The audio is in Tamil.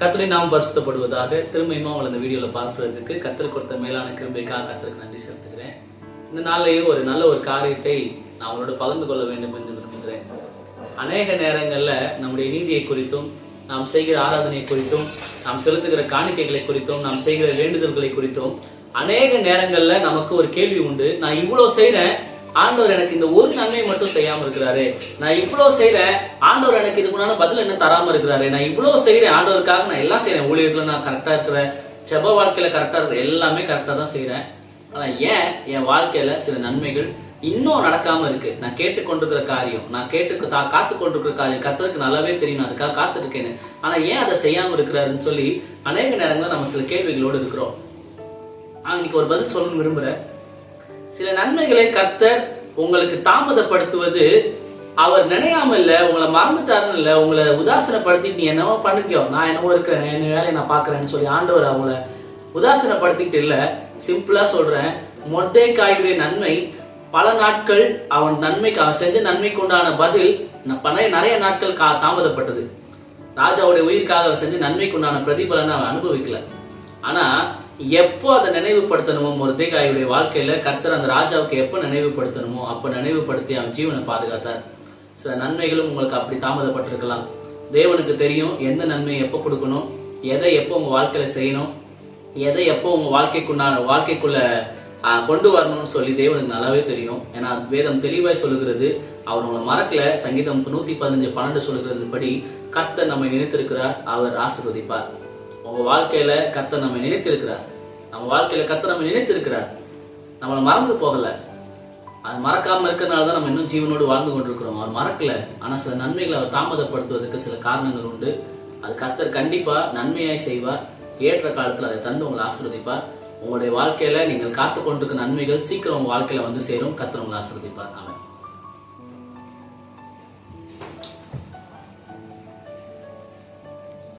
கத்தரை நாம் வருஷப்படுவதாக திரும்பியுமா அவள் அந்த வீடியோவில் பார்க்கறதுக்கு கத்தர் கொடுத்த மேலான கிருபைக்காக கத்தருக்கு நன்றி செலுத்துகிறேன். இந்த நாள்லயும் ஒரு நல்ல ஒரு காரியத்தை நான் உங்களோட பகிர்ந்து கொள்ள வேண்டும் என்று விரும்புகிறேன். அநேக நேரங்களில் நம்முடைய நீதியை குறித்தும் நாம் செய்கிற ஆராதனை குறித்தும் நாம் செலுத்துகிற காணிக்கைகளை குறித்தும் நாம் செய்கிற வேண்டுதல்களை குறித்தும் அநேக நேரங்களில் நமக்கு ஒரு கேள்வி உண்டு. நான் இவ்வளோ செய்கிறேன் ஆண்டவர் எனக்கு இந்த ஒரு நன்மை மட்டும் செய்யாம இருக்கிறாரு. நான் இவ்வளவு செய்யறேன் ஆண்டவர் எனக்கு இதுக்குண்டான பதில் என்ன தராம இருக்கிறாரு? நான் இவ்வளவு செய்யறேன் ஆண்டவருக்காக நான் எல்லாம் செய்யறேன் ஊழியத்துல நான் கரெக்டா இருக்கிறேன். செப வாழ்க்கையில கரெக்டா இருக்கிற எல்லாமே கரெக்டா தான் செய்யறேன் ஆனா ஏன் என் வாழ்க்கையில சில நன்மைகள் இன்னும் நடக்காம இருக்கு? நான் கேட்டுக்கொண்டிருக்கிற காரியம் நான் கேட்டு தான் காத்து கொண்டிருக்கிற காரியம் கத்தருக்கு நல்லாவே தெரியும். அதுக்காக காத்துருக்கேன்னு. ஆனா ஏன் அதை செய்யாம இருக்கிறாருன்னு சொல்லி அநேக நேரங்களில் நம்ம சில கேள்விகளோடு இருக்கிறோம். அன்னைக்கு இன்னைக்கு ஒரு பதில் சொல்லணும்னு விரும்புறேன். சில நன்மைகளை கர்த்தர் உங்களுக்கு தாமதப்படுத்துவது அவர் நினையாம இல்ல உங்களை மறந்துட்டாருன்னு இல்ல உங்களை உதாசனப்படுத்திட்டு நீ என்னவோ பண்ணிக்கோ நான் என்னவோ இருக்கிறேன் என் வேலையை நான் பாக்குறேன்னு சொல்லி ஆண்டவர் அவங்கள உதாசனப்படுத்திக்கிட்டு இல்ல சிம்பிளா சொல்றேன் மொட்டை காயுடைய நன்மை பல நாட்கள் அவன் நன்மைக்கு அவன் செஞ்ச நன்மைக்கு உண்டான பதில் ந- நிறைய நாட்கள் கா- தாமதப்பட்டது. ராஜாவுடைய உயிருக்காக அவர் செஞ்ச நன்மைக்கு உண்டான பிரதிபலனை அவன் அனுபவிக்கல. ஆனா எப்போ அதை நினைவுபடுத்தணுமோ முருதேகாயுடைய வாழ்க்கையில கர்த்தர் அந்த ராஜாவுக்கு எப்போ நினைவுபடுத்தணுமோ அப்போ நினைவுபடுத்தி அவன் ஜீவனை பாதுகாத்தார். சில நன்மைகளும் உங்களுக்கு அப்படி தாமதப்பட்டிருக்கலாம். தேவனுக்கு தெரியும் எந்த நன்மையை எப்போ கொடுக்கணும் எதை எப்போ உங்க வாழ்க்கையில செய்யணும் எதை எப்போ உங்க வாழ்க்கைக்குண்டான வாழ்க்கைக்குள்ள கொண்டு வரணும்னு சொல்லி தேவனுக்கு நல்லாவே தெரியும். ஏன்னா வேதம் தெளிவாய் சொல்லுகிறது அவர் உங்களை மறக்கல. சங்கீதம் நூத்தி பதினஞ்சு பன்னெண்டு சொல்லுகிறது படி கர்த்தர் நம்மை நினைத்திருக்கிறார் அவர் ஆசிர்வதிப்பார். உங்க வாழ்க்கையில கத்த நம்ம நினைத்திருக்கிறார். நம்ம வாழ்க்கையில கத்த நம்ம நினைத்திருக்கிறார். நம்மளை மறந்து போகல. அது மறக்காம இருக்கிறனால தான் நம்ம இன்னும் ஜீவனோடு வாழ்ந்து கொண்டிருக்கிறோம். அவர் மறக்கல. ஆனா சில நன்மைகளை அவர் தாமதப்படுத்துவதற்கு சில காரணங்கள் உண்டு. அது கத்தர் கண்டிப்பா நன்மையாய் செய்வார். ஏற்ற காலத்தில் அதை தந்து உங்களை ஆசீர்வதிப்பார். உங்களுடைய வாழ்க்கையில நீங்கள் காத்து கொண்டிருக்க நன்மைகள் சீக்கிரம் உங்க வாழ்க்கையில வந்து சேரும். கத்தர் உங்களை ஆசீர்வதிப்பார். அவன்